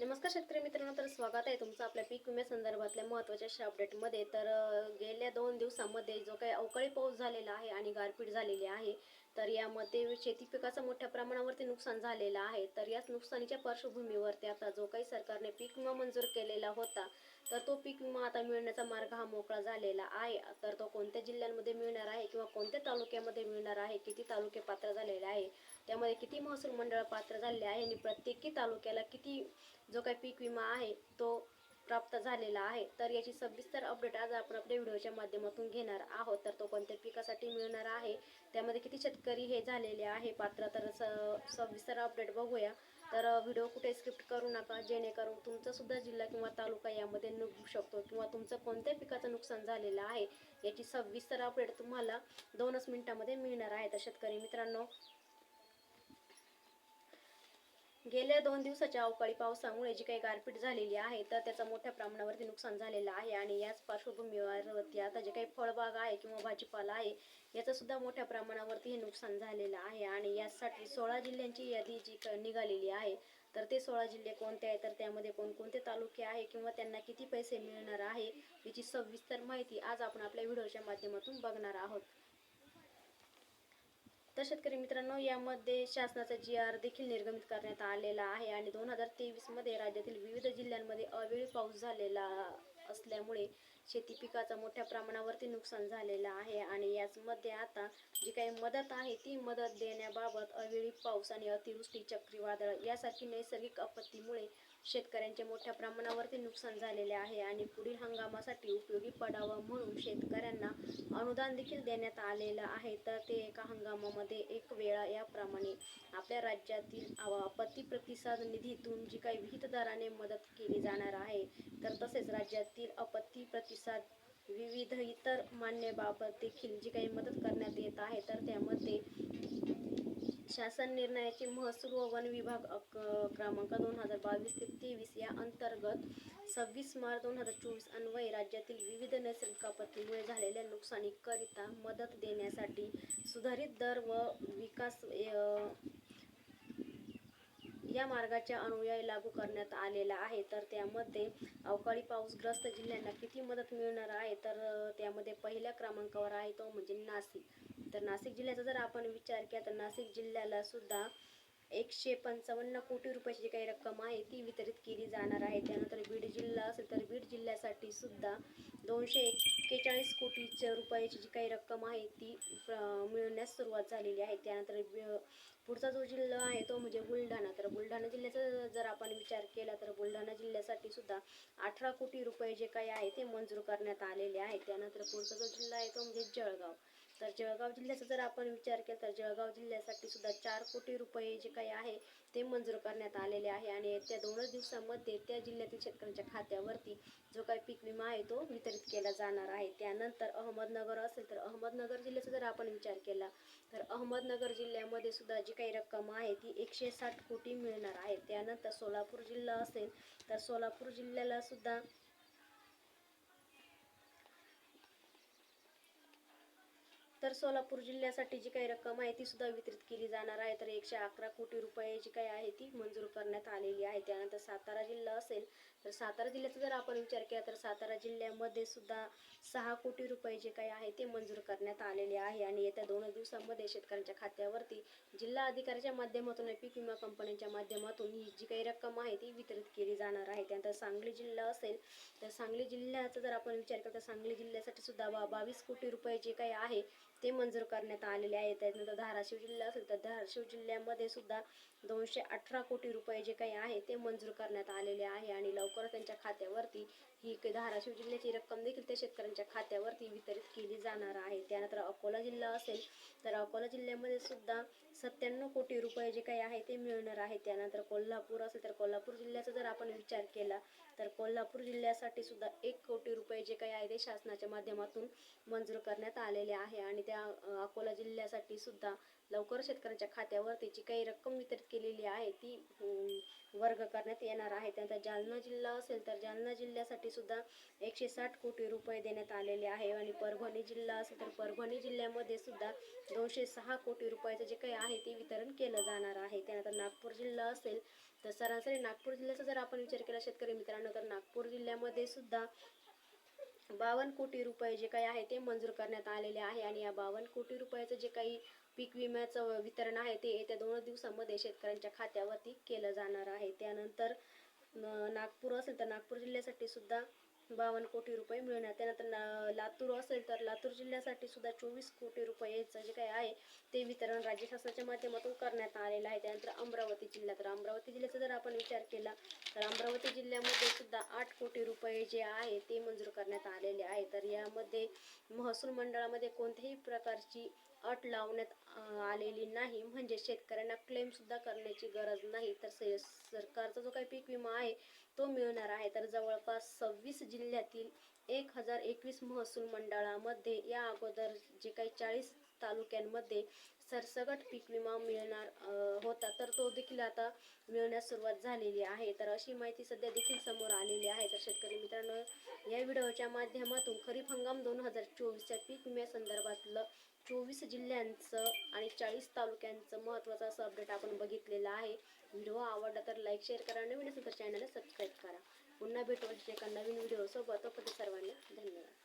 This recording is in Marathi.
नमस्कार शेतकरी मित्रांनो तर स्वागत आहे तुमचं आपल्या पीक विम्या संदर्भातल्या महत्त्वाच्या अशा अपडेटमध्ये तर गेल्या दोन दिवसामध्ये जो काही अवकाळी पाऊस झालेला आहे आणि गारपीट झालेली आहे तर यामध्ये शेती पिकाचं मोठ्या प्रमाणावरती नुकसान झालेलं आहे. तर याच नुकसानीच्या पार्श्वभूमीवरती आता जो काही सरकारने पीक विमा मंजूर केलेला होता तर तो पीक विमा आता मिळण्याचा मार्ग हा मोकळा झालेला आहे. तर तो कोणत्या जिल्ह्यांमध्ये मिळणार आहे किंवा कोणत्या तालुक्यामध्ये मिळणार आहे किती तालुके पात्र झालेले आहे त्यामध्ये किती महसूल मंडळ पात्र झालेले आहे आणि प्रत्येकी तालुक्याला किती जो काही पीक विमा आहे तो प्राप्त झालेला आहे. तर याची सविस्तर अपडेट आज आपण आपल्या व्हिडिओच्या माध्यमातून घेणार आहोत. तर तो कोणत्या पिकासाठी मिळणार आहे? त्यामध्ये किती शेतकरी हे झालेले आहे? पात्र तर स- सविस्तर अपडेट बघूया. तर व्हिडिओ कुठे स्किप्ट करू नका. जेणेकरून तुमचासुद्धा जिल्हा किंवा तालुका यामध्ये निघू शकतो किंवा तुमचं कोणत्या पिकाचं नुकसान झालेलं आहे याची सविस्तर अपडेट तुम्हाला दोनच मिनिटामध्ये मिळणार आहे. तर शेतकरी मित्रांनो गेल्या दोन दिवसाच्या अवकाळी पावसामुळे जी काही गारपीट झालेली आहे तर त्याचं मोठ्या प्रमाणावरती नुकसान झालेलं आहे आणि याच पार्श्वभूमीवरती आता जे काही फळबाग आहे किंवा भाजीपाला आहे याचं सुद्धा मोठ्या प्रमाणावरती हे नुकसान झालेलं आहे आणि यासाठी सोळा जिल्ह्यांची यादी जी क- निघालेली आहे तर ते सोळा जिल्हे कोणते आहे तर त्यामध्ये कोणकोणते तालुके आहे किंवा त्यांना किती पैसे मिळणार आहे याची सविस्तर माहिती आज आपण आपल्या व्हिडिओच्या माध्यमातून बघणार आहोत. तर शेतकरी मित्रांनो यामध्ये शासनाचा जी आर देखील निर्गमित करण्यात आलेला आहे आणि दोन हजार तेवीसमध्ये राज्यातील विविध जिल्ह्यांमध्ये अवेळी पाऊस झालेला असल्यामुळे शेती पिकाचं मोठ्या प्रमाणावरती नुकसान झालेलं आहे आणि याचमध्ये आता जी काही मदत आहे ती मदत देण्याबाबत अवेळी पाऊस आणि अतिवृष्टी चक्रीवादळ यासारखी नैसर्गिक आपत्तीमुळे शेतकऱ्यांचे मोठ्या प्रमाणावरती नुकसान झालेले आहे आणि पुढील हंगामासाठी उपयोगी पडावं म्हणून शेतकऱ्यांना अनुदान देखील देण्यात आलेलं आहे. तर ते एका हंगामामध्ये एक वेळा याप्रमाणे आपल्या राज्यातील आपत्ती प्रतिसाद निधीतून जी काही विहित दराने मदत केली जाणार आहे तर तसेच राज्यातील आपत्ती प्रतिसाद विविध इतर मान्यबाबत देखील जी काही मदत करण्यात येत आहे तर त्यामध्ये शासन निर्णयाचे महसूल व वन विभाग अक- क्रमांक दोन हजार बावीस ते तेवीस या अंतर्गत सव्वीस मार्च दोन हजार चोवीस अन्वये राज्यातील विविध नैसर्गिक आपत्तीमुळे झालेल्या नुकसानीकरिता मदत देण्यासाठी सुधारित दर व विकास या मार्गाच्या अनुयायी लागू करण्यात आलेला आहे. तर त्यामध्ये अवकाळी पाऊसग्रस्त जिल्ह्यांना किती मदत मिळणार आहे? तर त्यामध्ये पहिल्या क्रमांकावर आहे तो म्हणजे नाशिक. तर नाशिक जिल्ह्याचा जर आपण विचार केला तर नाशिक जिल्ह्याला सुद्धा एकशे पंचावन्न कोटी रुपयाची जी काही रक्कम आहे ती वितरित केली जाणार आहे. त्यानंतर बीड जिल्हा असेल तर बीड जिल्ह्यासाठी सुद्धा दोनशे एक्केचाळीस कोटीच्या रुपयाची जी काही रक्कम आहे ती मिळण्यास सुरुवात झालेली आहे. त्यानंतर पुढचा जो जिल्हा आहे तो म्हणजे बुलढाणा जिल्ह्याचा जर आपण विचार केला तर बुलढाणा जिल्ह्यासाठी सुद्धा अठरा कोटी रुपये जे काही आहे ते मंजूर करण्यात आलेले आहे. त्यानंतर पुढचा जो जिल्हा आहे तो म्हणजे जळगाव. तर जळगाव जिल्ह्याचा जर आपण विचार केला तर जळगाव जिल्ह्यासाठी सुद्धा चार कोटी रुपये जे काही आहे ते मंजूर करण्यात आलेले आहे. आणि येत्या दोनच दिवसामध्ये त्या जिल्ह्यातील शेतकऱ्यांच्या खात्यावरती जो काही पीक विमा आहे तो वितरित केला जाणार आहे. त्यानंतर अहमदनगर असेल तर अहमदनगर जिल्ह्याचा जर आपण विचार केला तर अहमदनगर जिल्ह्यामध्ये सुद्धा जी काही रक्कम आहे ती एकशे साठ कोटी मिळणार आहे. त्यानंतर सोलापूर जिल्हा असेल तर सोलापूर जिल्ह्याला सुद्धा तर सोलापूर जिल्ह्यासाठी जी काही रक्कम आहे ती सुद्धा वितरित केली जाणार आहे. तर एकशे अकरा कोटी रुपये जी काही आहे ती मंजूर करण्यात आलेली आहे. त्यानंतर सातारा जिल्हा असेल तर सातारा जिल्ह्याचा जर आपण विचार केला तर सातारा जिल्ह्यामध्ये सुद्धा सहा कोटी रुपये जे काही आहे ते मंजूर करण्यात आलेले आहे. आणि येत्या दोन दिवसांमध्ये शेतकऱ्यांच्या खात्यावरती जिल्हा अधिकाऱ्याच्या माध्यमातून पीक विमा कंपन्यांच्या माध्यमातून ही जी काही रक्कम आहे ती वितरित केली जाणार आहे. त्यानंतर सांगली जिल्हा असेल तर सांगली जिल्ह्याचा जर आपण विचार केला तर सांगली जिल्ह्यासाठी सुद्धा बा बावीस कोटी रुपये जे काही आहे ते मंजूर करण्यात आलेले आहे त्यानंतर धाराशिव जिल्हा असेल तर धाराशिव जिल्ह्यामध्ये सुद्धा दोनशे अठरा कोटी रुपये जे काही आहे ते मंजूर करण्यात आलेले आहे आणि लवकरच त्यांच्या खात्यावरती ही धाराशिव जिल्ह्याची रक्कम देखील त्या शेतकऱ्यांच्या खात्यावरती वितरित केली जाणार आहे. त्यानंतर अकोला जिल्हा असेल तर अकोला जिल्ह्यामध्ये सुद्धा सत्त्याण्णव कोटी रुपये जे काही आहे ते मिळणार आहे त्यानंतर कोल्हापूर असेल तर कोल्हापूर जिल्ह्याचा जर आपण विचार केला तर कोल्हापूर जिल्ह्यासाठी सुद्धा एक कोटी रुपये जे काही आहे ते शासनाच्या माध्यमातून मंजूर करण्यात आलेले आहे आणि त्या अकोला जिल्ह्यासाठी सुद्धा लवकर शेतकऱ्यांच्या खात्यावरती जी काही रक्कम वितरित केलेली आहे ती वर्ग करण्यात येणार आहे. त्यानंतर जालना जिल्हा असेल तर जालना जिल्ह्यासाठी सुद्धा एकशे साठ कोटी रुपये देण्यात आलेले आहे. आणि परभणी जिल्हा असेल तर परभणी जिल्ह्यामध्ये सुद्धा दोनशे सहा कोटी रुपयाचं जे काही आहे ते वितरण केलं जाणार आहे. त्यानंतर नागपूर जिल्हा असेल तर सरासरी नागपूर जिल्ह्याचा जर आपण विचार केला शेतकरी मित्रांनो तर नागपूर जिल्ह्यामध्ये सुद्धा बावन्न कोटी रुपये जे काही आहे ते मंजूर करण्यात आलेले आहे. आणि या बावन्न कोटी रुपयाचं जे काही पीक विम्याचं वितरण आहे ते येत्या दोन दिवसामध्ये शेतकऱ्यांच्या खात्यावरती केलं जाणार आहे. त्यानंतर नागपूर असेल तर नागपूर जिल्ह्यासाठी सुद्धा बावन्न कोटी रुपये मिळणार. त्यानंतर ना- लातूर असेल तर लातूर जिल्ह्यासाठी सुद्धा चोवीस कोटी रुपयेचं जे काही आहे ते वितरण राज्य शासनाच्या माध्यमातून करण्यात आलेलं आहे. त्यानंतर अमरावती जिल्हा तर अमरावती जिल्ह्याचा जर आपण विचार केला तर अमरावती जिल्ह्यामध्ये सुद्धा आठ कोटी रुपये जे आहे ते मंजूर करण्यात आलेले आहे. तर यामध्ये महसूल मंडळामध्ये कोणत्याही प्रकारची अट लावण्यात आलेली नाही. म्हणजे शेतकऱ्यांना क्लेम सुद्धा करण्याची गरज नाही. तर सरकारचा जो काही पीक विमा आहे तो मिळणार आहे. तर जवळपास सव्वीस जिल्ह्यातील एक हजार एकवीस महसूल मंडळामध्ये या अगोदर जे काही चाळीस तालुक्यांमध्ये सरसगट पीक विमा मिळणार होता. तर तो देखील आता मिळण्यास सुरुवात झालेली आहे. तर अशी माहिती सध्या देखील समोर आलेली आहे. तर शेतकरी मित्रांनो या व्हिडिओच्या माध्यमातून खरीप हंगाम दोन हजार चोवीसच्या पीक विम्यासंदर्भातलं चोवीस जिल्ह्यांचं आणि चाळीस तालुक्यांचं महत्त्वाचं असं अपडेट आपण बघितलेलं आहे. व्हिडिओ आवडला तर लाईक शेअर करा. नवीन असेल तर चॅनलला सबस्क्राईब करा. पुन्हा भेटू एका नवीन व्हिडिओसोबत तोपर्यंत सर्वांना धन्यवाद.